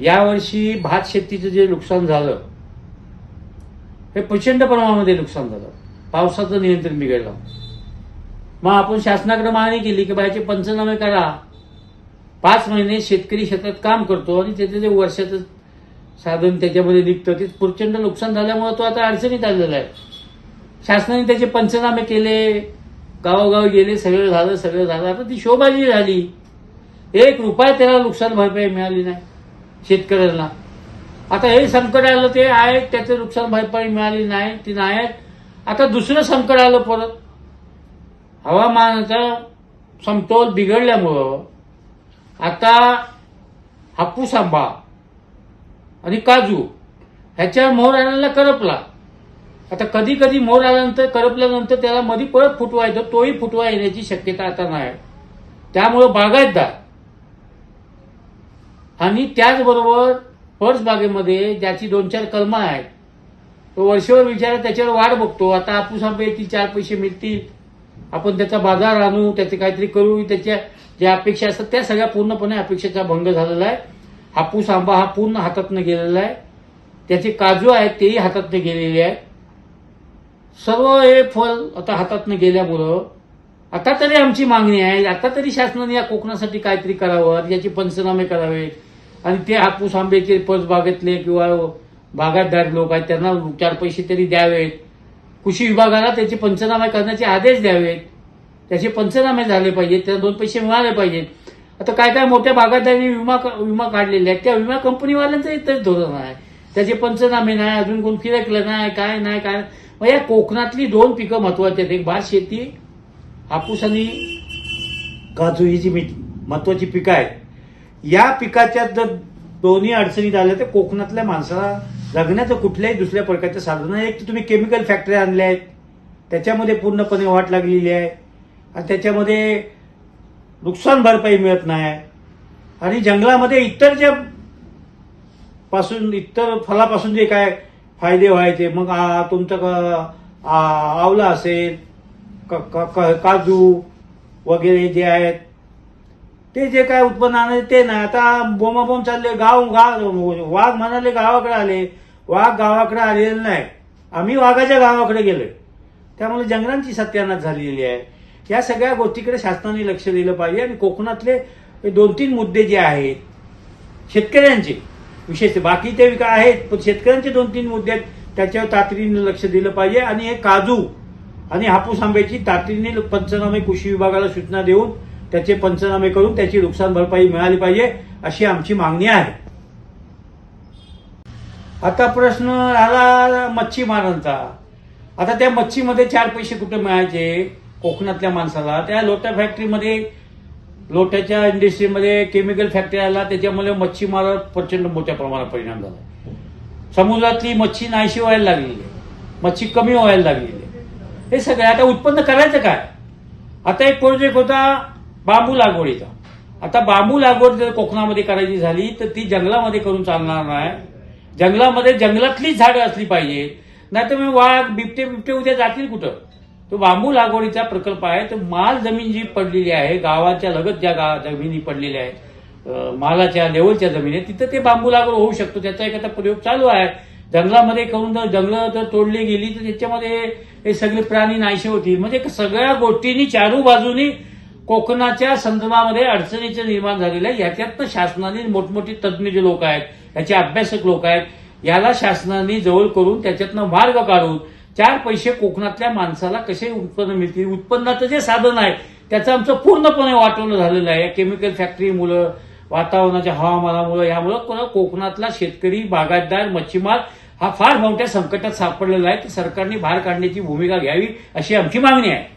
यावर्षी भात शेतीचं जे नुकसान झालं हे प्रचंड प्रमाणामध्ये नुकसान झालं. पावसाचं नियंत्रण बिघडलं. मग आपण शासनाकडे मागणी केली की बायचे पंचनामे करा. पाच महिने शेतकरी शेतात काम करतो आणि त्याचं जे वर्षाचं साधन त्याच्यामध्ये निघतं ते प्रचंड नुकसान झाल्यामुळे तो आता अडचणीत आलेला आहे. शासनाने त्याचे पंचनामे केले गावोगावी गेले सगळं झालं सगळं झालं. आता ती शोभाजी झाली. एक रुपया त्याला नुकसान भरपाई मिळाली नाही. शेतकऱ्यांना आता हे संकट आलं ते आहे त्याचे नुकसान भरपाई मिळाली नाही ती नाही आता दुसरं संकट आलं परत. हवामानाचा समतोल बिघडल्यामुळं आता हापूस आंबा आणि काजू ह्याच्या मोहर आल्याला करपला. आता कधी कधी मोर आल्यानंतर करपल्यानंतर त्याला मध्ये परत फुटवा येतो तोही फुटवा येण्याची शक्यता आता नाही. त्यामुळं बागायतदार आणि त्याचबरोबर पर्स बागेमध्ये ज्याची दोन चार कलमं आहेत तो वर्षभर विचार त्याच्यावर वाढ बघतो. आता आपूस आंबे येतील चार पैसे मिळतील. आपण त्याचा बाजार आणू त्याचे काहीतरी करू. त्याच्या ज्या अपेक्षा असतात त्या सगळ्या पूर्णपणे अपेक्षेचा भंग झालेला आहे. हापूस आंबा हा पूर्ण हातातनं गेलेला आहे. त्याचे काजू आहेत तेही हातातनं गेलेले आहेत. सर्व हे फल आता हातातनं गेल्यामुळं आता तरी आमची मागणी आहे आता तरी शासनाने या कोकणासाठी काहीतरी करावं याचे पंचनामे करावेत. आणि ते हापूस आंब्याचे बागेतले किंवा भागातदार लोक आहेत त्यांना चार पैसे तरी द्यावेत. कृषी विभागाला त्याचे पंचनामे करण्याचे आदेश द्यावेत. त्याचे पंचनामे झाले पाहिजेत त्याला दोन पैसे मिळाले पाहिजेत. आता काय काय मोठ्या बागायतदारांनी विमा विमा काढलेले आहेत त्या विमा कंपनीवाल्यांचं इथंच धोरण आहे. त्याचे पंचनामे नाही अजून कोण फिरकलं नाही काय नाही काय मग या कोकणातली दोन पिकं महत्वाची आहेत. एक भात शेती हापूस आणि काजू ही जी मी- महत्वाची पिकं आहेत या पिकाच्या जर दोन्ही अडचणीत आल्या तर कोकणातल्या माणसाला जगण्याचं कुठल्याही दुसऱ्या प्रकारचं साधन नाही. एक तर तुम्ही केमिकल फॅक्टरी आणल्या आहेत. त्याच्यामध्ये पूर्णपणे वाट लागलेली आहे. आणि त्याच्यामध्ये नुकसान भरपाई मिळत नाही. आणि जंगलामध्ये इतर ज्या पासून इतर फलापासून जे काय फायदे व्हायचे मग तुमचं क- आ- आवला असेल क- क- क- काजू वगैरे जे आहेत ते जे काय उत्पन्न आणायचे ते नाही. आता बोमाबोम चालले गाव गाव वाघ म्हणाले गावाकडे आले. वाघ गावाकडे आलेले नाही. आम्ही वाघाच्या गावाकडे गेलो त्यामुळे जंगलांची सत्यानाश झालेली आहे. या सगळ्या गोष्टीकडे शासनाने लक्ष दिलं पाहिजे आणि कोकणातले दोन तीन मुद्दे जे आहेत शेतकऱ्यांचे विशेष बाकी ते काय आहेत पण शेतकऱ्यांचे दोन तीन मुद्दे आहेत त्याच्यावर तातडीने लक्ष दिलं पाहिजे. आणि हे काजू आणि हापूस आंब्याची तातडीने पंचनामे कृषी विभागाला सूचना देऊन त्याचे पंचनामे करून त्याची नुकसान भरपाई मिळाली पाहिजे अशी आमची मागणी आहे. आता प्रश्न आला मच्छीमारांचा आता त्या मच्छीमध्ये चार पैसे कुठे मिळायचे? कोकणातल्या माणसाला. त्या लोट्या फॅक्टरीमध्ये लोट्याच्या इंडस्ट्रीमध्ये केमिकल फॅक्टरी आला त्याच्यामुळे मच्छीमार प्रचंड मोठ्या प्रमाणात परिणाम झाला. समुद्रातली मच्छी नाहीशी व्हायला लागलेली आहे. मच्छी कमी व्हायला लागलेली हे सगळं आता उत्पन्न करायचं काय? आता एक प्रोजेक्ट होता बांबू लागवडीचा आता बांबू लागवड जर कोकणामध्ये करायची झाली तर ती जंगलामध्ये करून चालणार नाही. जंगलामध्ये जंगलातलीच झाडं असली पाहिजे. नाहीतर मग वाघ बिबटे बिबटे उद्या जातील कुठं? तो बांबू लागवडीचा प्रकल्प आहे. तो माल जमीन जी पडलेली आहे गावाच्या लगत ज्या गा जमिनी पडलेल्या आहेत मालाच्या लेवलच्या जमिनी तिथं ते बांबू लागवड होऊ शकतो. त्याचा एखादा प्रयोग चालू आहे. जंगलामध्ये करून जर जंगलं जर तोडली गेली तर त्याच्यामध्ये हे सगळे प्राणी नाहीसे होतील. म्हणजे सगळ्या गोष्टींनी चारू बाजूनी कोकणाच्या संदर्भामध्ये अडचणीचं निर्माण झालेलं आहे. याच्यातनं शासनाने मोठमोठी तज्ज्ञ जे लोक आहेत याचे अभ्यासक लोक आहेत याला शासनाने जवळ करून त्याच्यातनं मार्ग काढून चार पैसे कोकणातल्या माणसाला कसे उत्पन्न मिळतील? उत्पन्नाचं जे साधन आहे त्याचं आमचं पूर्णपणे वाटवणं झालेलं आहे. केमिकल फॅक्टरीमुळं वातावरणाच्या हवामानामुळं यामुळं कोकणातला शेतकरी बागायतदार मच्छीमार हा फार मोठ्या संकटात सापडलेला आहे. तर सरकारने बाहेर काढण्याची भूमिका घ्यावी अशी आमची मागणी आहे.